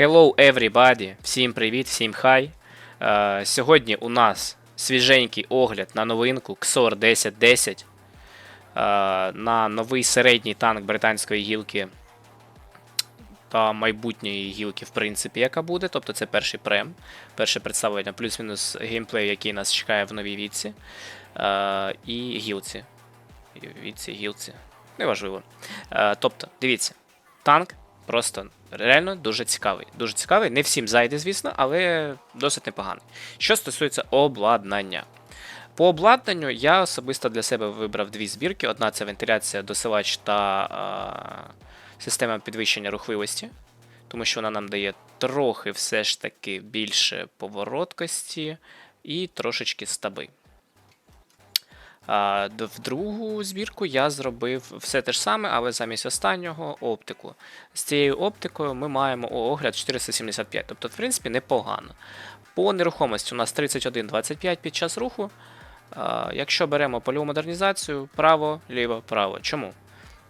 Hello everybody! Всім привіт, всім хай. Е, сьогодні у нас свіженький огляд на новинку XOR 1010 е, на новий середній танк британської гілки та майбутньої гілки, в принципі, яка буде. Тобто це перший прем, перше представлення, плюс-мінус геймплей, який нас чекає в новій віці. Е, і гілці. Віці, гілці. Неважливо. Е, тобто, дивіться, танк просто реально дуже цікавий. Дуже цікавий. Не всім зайде, звісно, але досить непоганий. Що стосується обладнання. По обладнанню я особисто для себе вибрав дві збірки. Одна це вентиляція, досилач та е, система підвищення рухливості, тому що вона нам дає трохи все ж таки більше повороткості і трошечки стаби. В другу збірку я зробив все те ж саме, але замість останнього оптику. З цією оптикою ми маємо огляд 475, тобто, в принципі, непогано. По нерухомості у нас 31-25 під час руху. Якщо беремо польову модернізацію, право, ліво, право. Чому?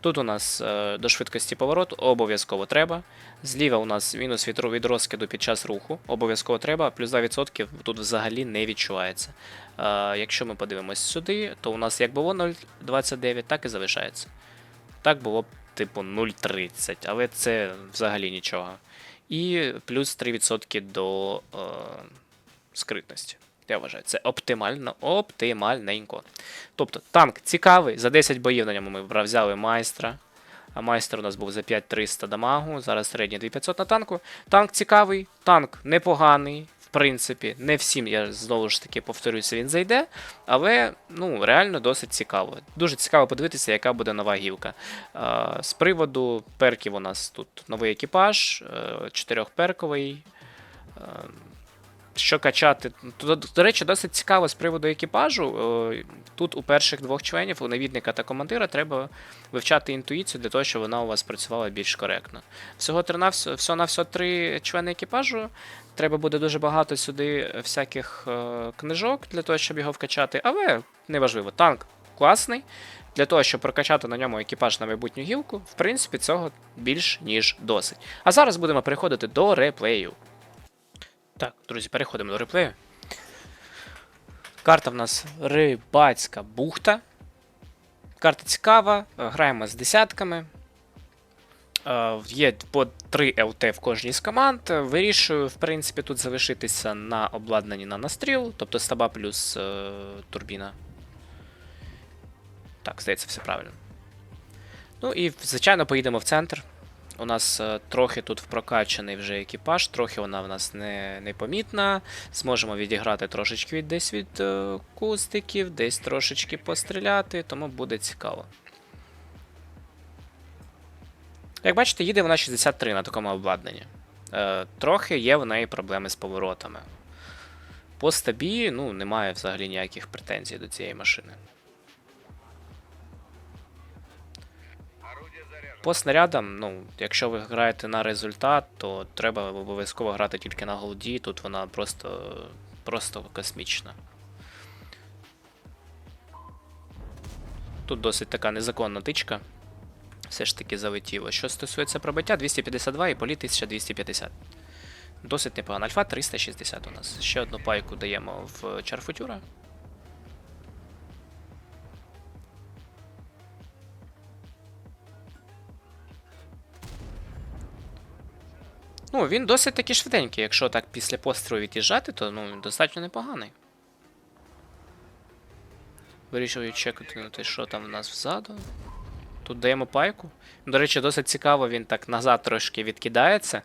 Тут у нас е, до швидкості повороту обов'язково треба. Зліва у нас мінус від розкиду під час руху, обов'язково треба, плюс 2% тут взагалі не відчувається. Е, якщо ми подивимось сюди, то у нас як було 0,29, так і залишається. Так було б типу 0,30, але це взагалі нічого. І плюс 3% до е, скритності. Я вважаю, це оптимально, оптимальненько. Тобто, танк цікавий, за 10 боїв на ньому ми взяли майстра. А майстер у нас був за 5300 дамагу, зараз середній 2500 на танку. Танк цікавий, танк непоганий, в принципі. Не всім, я знову ж таки повторюся, він зайде, але ну, реально досить цікаво. Дуже цікаво подивитися, яка буде нова гілка. З приводу перків у нас тут новий екіпаж, е, чотирьохперковий. Що качати. До, речі, досить цікаво з приводу екіпажу. Е, Тут у перших двох членів, у навідника та командира, треба вивчати інтуїцію для того, щоб вона у вас працювала більш коректно. Всього на всього, на всього три члени екіпажу. Треба буде дуже багато сюди всяких е, книжок для того, щоб його вкачати, але неважливо, танк класний. Для того, щоб прокачати на ньому екіпаж на майбутню гілку, в принципі, цього більш ніж досить. А зараз будемо переходити до реплею. Так, друзі, переходимо до реплею. Карта в нас рибацька бухта. Карта цікава, е, граємо з десятками. Е, Є по 3 ЛТ в кожній з команд. Е, Вирішую, в принципі, тут залишитися на обладнанні на настріл, тобто стаба плюс е, турбіна. Так, здається, все правильно. Ну і, звичайно, поїдемо в центр. У нас е, трохи тут прокачаний вже екіпаж, трохи вона в нас не, непомітна. Зможемо відіграти трошечки від, десь від е, кустиків, десь трошечки постріляти, тому буде цікаво. Як бачите, їде вона 63 на такому обладнанні. Е, трохи є в неї проблеми з поворотами. По стабі, ну, немає взагалі ніяких претензій до цієї машини. По снарядам, ну, якщо ви граєте на результат, то треба обов'язково грати тільки на голді, тут вона просто, просто космічна. Тут досить така незаконна тичка. Все ж таки залетіло. Що стосується пробиття, 252 і політ 1250. Досить непогано. Альфа 360 у нас. Ще одну пайку даємо в чарфутюра. Ну, він досить таки швиденький. Якщо так після пострілу від'їжджати, то ну, він достатньо непоганий. Вирішив чекати, що там в нас взаду. Тут даємо пайку. До речі, досить цікаво, він так назад трошки відкидається,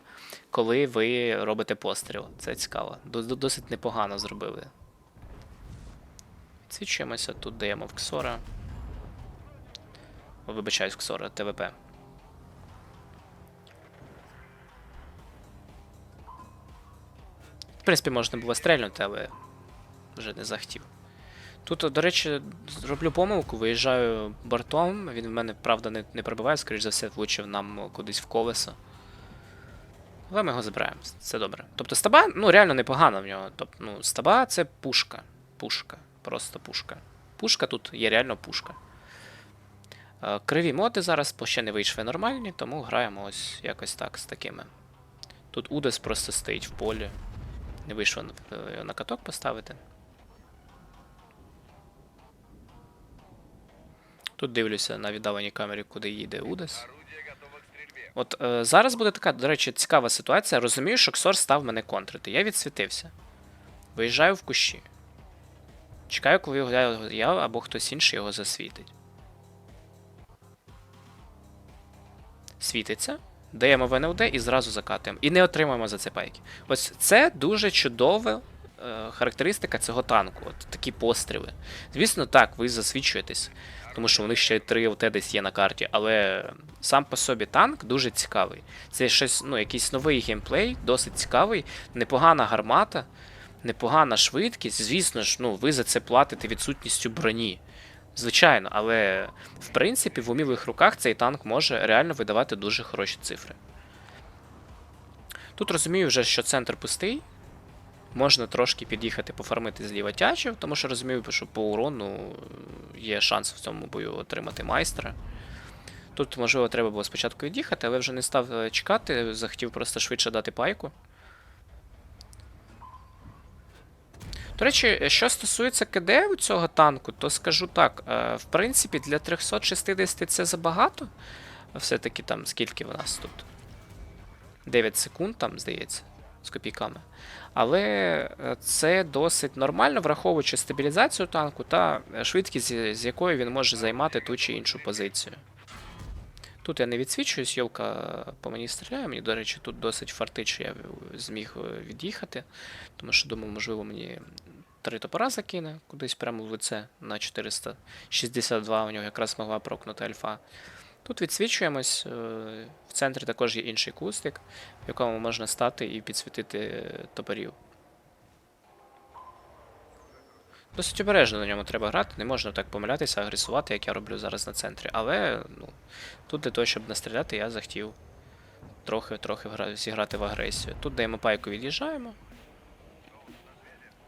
коли ви робите постріл. Це цікаво. Дос- дос- Досить непогано зробили. Відсвічуємося, тут даємо в Ксора. Вибачаюсь, Ксора, ТВП. В принципі, можна було стрельнути, але вже не захотів. Тут, до речі, зроблю помилку, виїжджаю бортом. Він в мене, правда, не, не пробиває, скоріш за все, влучив нам кудись в колесо. Але ми його забираємо, це добре. Тобто стаба, ну, реально непогано в нього. Тобто, ну, стаба це пушка. Пушка. Просто пушка. Пушка тут є реально пушка. Е, Криві моди зараз, ще не вийшли нормальні, тому граємо ось якось так з такими. Тут Удес просто стоїть в полі. Не вийшло е, на каток поставити. Тут дивлюся на віддаленій камері, куди їде Удес. От е, зараз буде така, до речі, цікава ситуація. Розумію, що Ксор став мене контрити. Я відсвітився. Виїжджаю в кущі. Чекаю, коли його я або хтось інший його засвітить. Світиться. Даємо ВНЛД і зразу закатуємо. І не отримуємо за це пайки. Ось це дуже чудова е, характеристика цього танку. От такі постріли. Звісно, так, ви засвідчуєтесь, тому що у них ще 3 ЛТ десь є на карті, але сам по собі танк дуже цікавий. Це щось, ну, якийсь новий геймплей, досить цікавий, непогана гармата, непогана швидкість. Звісно ж, ну, ви за це платите відсутністю броні. Звичайно, але в принципі в умілих руках цей танк може реально видавати дуже хороші цифри. Тут розумію вже, що центр пустий. Можна трошки під'їхати пофармити зліва тячів, тому що розумію, що по урону є шанс в цьому бою отримати майстра. Тут, можливо, треба було спочатку від'їхати, але вже не став е, чекати, захотів просто швидше дати пайку. До речі, що стосується КД у цього танку, то скажу так: е, в принципі, для 360 це забагато. Все-таки там скільки в нас тут? 9 секунд, там, здається, з копійками. Але е, це досить нормально, враховуючи стабілізацію танку та е, швидкість, з якою він може займати ту чи іншу позицію. Тут я не відсвічуюсь, йолка по мені стріляє. Мені, до речі, тут досить фартить, що я зміг від'їхати. Тому що думав, можливо, мені три топора закине кудись прямо в лице на 462. У нього якраз могла прокнути альфа. Тут відсвічуємось. е, В центрі також є інший кустик, в якому можна стати і підсвітити топорів. Досить обережно на ньому треба грати, не можна так помилятися, агресувати, як я роблю зараз на центрі. Але ну, тут для того, щоб настріляти, я захотів трохи-трохи зіграти в агресію. Тут даємо пайку, від'їжджаємо.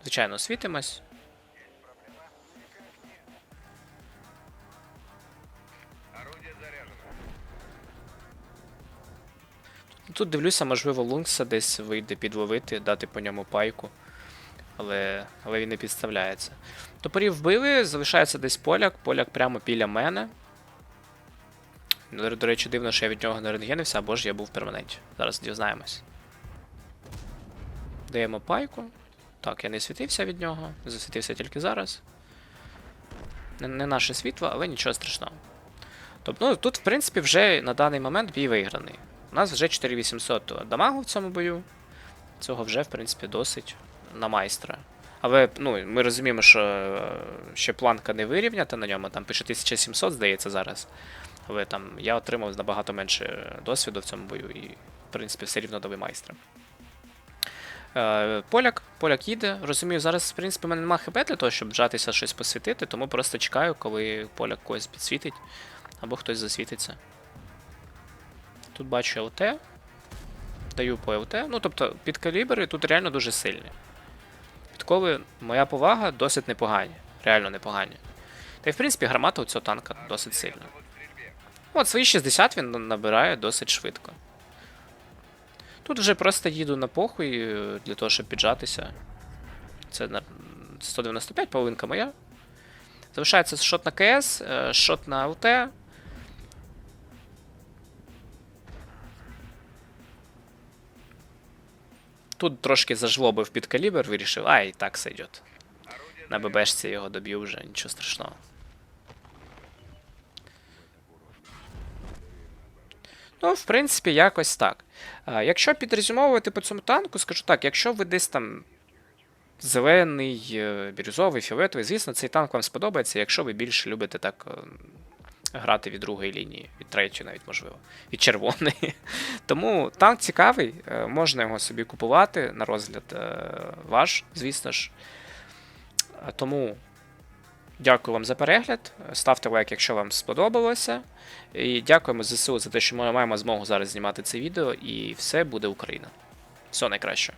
Звичайно, світимось. Тут дивлюся, можливо, Лункса десь вийде підловити, дати по ньому пайку. Але, але він не підставляється. Топорів вбили, залишається десь поляк. Поляк прямо біля мене. До, речі, дивно, що я від нього не рентгенився, або ж я був в перманенті. Зараз дізнаємось. Даємо пайку. Так, я не світився від нього, засвітився тільки зараз. Не, не наше світло, але нічого страшного. Тобто, ну, тут, в принципі, вже на даний момент бій виграний. У нас вже 4800 дамагу в цьому бою. Цього вже, в принципі, досить на майстра. Але ну, ми розуміємо, що е, ще планка не вирівнята на ньому, там пише 1700, здається, зараз. Але там я отримав набагато менше досвіду в цьому бою і, в принципі, все рівно доби майстра. Е, Поляк, поляк їде. Розумію, зараз, в принципі, в мене немає хп для того, щоб вжатися щось посвітити, тому просто чекаю, коли поляк когось підсвітить або хтось засвітиться. Тут бачу ЛТ. Даю по ЛТ. Ну, тобто, підкалібри тут реально дуже сильні. Підкови, моя повага, досить непогані. Реально непогані. Та й в принципі гармата у цього танка досить сильна. От, свої 60 він набирає досить швидко. Тут вже просто їду на похуй е, для того, щоб піджатися. Це 195, половинка моя. Залишається шот на КС, е, шот на ЛТ. Тут трошки зажлобив під калібр, вирішив, ай, так сойдет. На ББшці його доб'ю вже, нічого страшного. Ну, в принципі, якось так. Якщо підрезюмовувати по цьому танку, скажу так, якщо ви десь там зелений, е, бірюзовий, фіолетовий, звісно, цей танк вам сподобається, якщо ви більше любите так е, грати від другої лінії, від третьої навіть можливо, від червоної. Тому танк цікавий, е, можна його собі купувати на розгляд ваш, звісно ж. Тому дякую вам за перегляд. Ставте лайк, якщо вам сподобалося. І дякуємо ЗСУ за те, що ми маємо змогу зараз знімати це відео. І все буде Україна. Все найкраще.